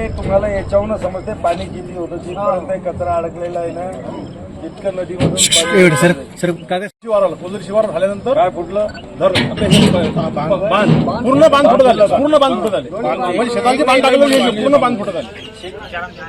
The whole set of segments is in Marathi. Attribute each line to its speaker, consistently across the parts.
Speaker 1: हे तुम्हाला याच्यावरून समजते पाणी किती होतं जिथपर्यंत कचरा अडकलेला आहे ना इतकं नदीमधून
Speaker 2: सर सर काय
Speaker 3: शिवार आला कोल्हापूर शिवार झाल्यानंतर
Speaker 1: काय फुटलं?
Speaker 3: धर बांध पूर्ण बांध फुटत झाले पूर्ण बांध फुटत झाले म्हणजे शेतांचे बांध टाकलेले नाही, पूर्ण बांध फुटत झाले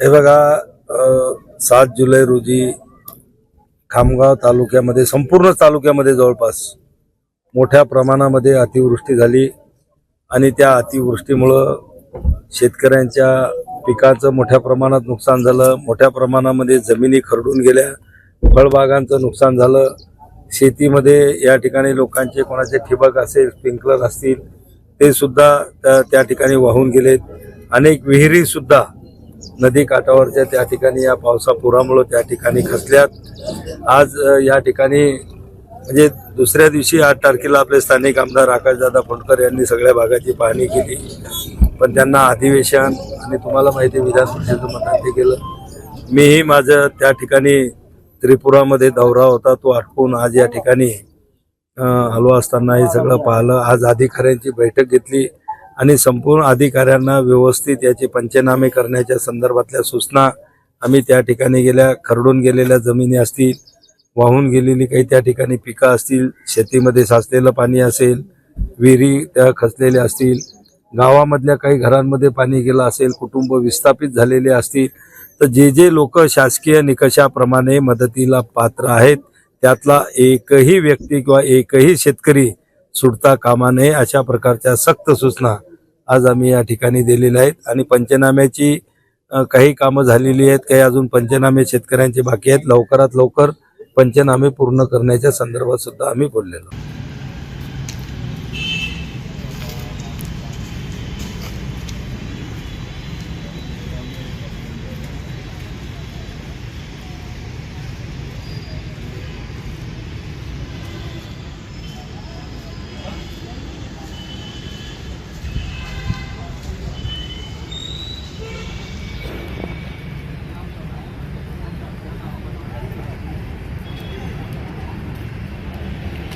Speaker 1: हे बघा सात जुलै रोजी खामगाव तालुक्यामध्ये संपूर्ण तालुक्यामध्ये जवळपास मोठ्या प्रमाणामध्ये अतिवृष्टी झाली आणि त्या अतिवृष्टीमुळं शेतकऱ्यांच्या पिकाचं मोठ्या प्रमाणात नुकसान झालं. मोठ्या प्रमाणामध्ये जमिनी खरडून गेल्या. फळबागांचं नुकसान झालं. शेतीमध्ये या ठिकाणी लोकांचे कोणाचे ठिबक असेल स्प्रिंकलर असतील ते सुद्धा त्या- त्या ठिकाणी वाहून गेलेत. अनेक विहिरी सुद्धा नदी काठावरच्या त्या ठिकाणी या पावसा पुरामुळं त्या ठिकाणी खचल्यात आज या ठिकाणी म्हणजे दुसऱ्या दिवशी आठ तारखेला आपले स्थानिक आमदार आकाशदादा फोंडकर यांनी सगळ्या भागाची पाहणी केली. पण त्यांना अधिवेशन आणि तुम्हाला माहिती विधान परिषदेचं मतदान ते केलं. मीही माझं त्या ठिकाणी त्रिपुरामध्ये दौरा होता तो आटपून आज या ठिकाणी हलवा असताना हे सगळं पाहिलं. आज अधिकाऱ्यांची बैठक घेतली. आणि संपूर्ण अधिकाऱ्यांना व्यवस्थित याचे पंचनामे करण्याच्या संदर्भातल्या सूचना आम्ही त्या ठिकाणी गेल्या खरडून गेलेल्या जमिनी असतील वाहून गेलेली काही त्या ठिकाणी पिकं असतील शेतीमध्ये साचलेलं पाणी असेल विहिरी त्या खचलेल्या असतील गावामधल्या काही घरांमध्ये पाणी गेलं असेल कुटुंब विस्थापित झालेले असतील तर जे जे लोक शासकीय निकषाप्रमाणे मदतीला पात्र आहेत त्यातला एकही व्यक्ती किंवा एकही शेतकरी सुटता कामा नये अशा प्रकारच्या सक्त सूचना आज आम्ही या ठिकाणी दिलेले आहेत आणि पंचनाम्याची काही कामं झालेली आहेत काही अजून पंचनामे शेतकऱ्यांचे बाकी आहेत. लवकरात लवकर पंचनामे पूर्ण करण्याच्या संदर्भात सुद्धा आम्ही बोललेलो.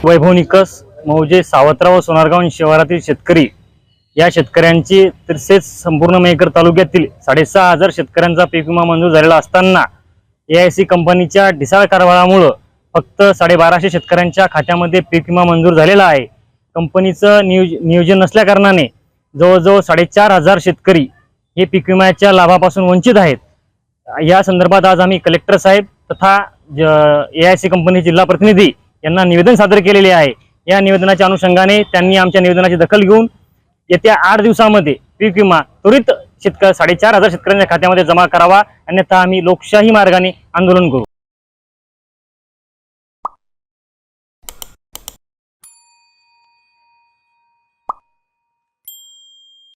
Speaker 2: वैभव निकस मौजे सावत्राव सोनारगाव शहरातील शेतकरी. या शेतकऱ्यांची तसेच संपूर्ण मेहकर तालुक्यातील साडेसहा हजार शेतकऱ्यांचा पीक विमा मंजूर झालेला असताना ए आय सी कंपनीच्या ढिसाळ कारभारामुळं फक्त साडेबाराशे शेतकऱ्यांच्या खात्यामध्ये पीक विमा मंजूर झालेला आहे. कंपनीचं नियोज नियोजन नसल्याकारणाने जवळजवळ साडेचार हजार शेतकरी हे पीक विम्याच्या लाभापासून वंचित आहेत. या संदर्भात आज आम्ही कलेक्टर साहेब तथा ए आय सी कंपनी जिल्हा प्रतिनिधी यांना निवेदन सादर केलेले आहे. या निवेदनाच्या अनुषंगाने त्यांनी आमच्या निवेदनाची दखल घेऊन येत्या आठ दिवसामध्ये पीक विमा त्वरित शेतकरी साडेचार हजार शेतकऱ्यांच्या खात्यामध्ये जमा करावा. अन्यथा आम्ही लोकशाही मार्गाने आंदोलन करू.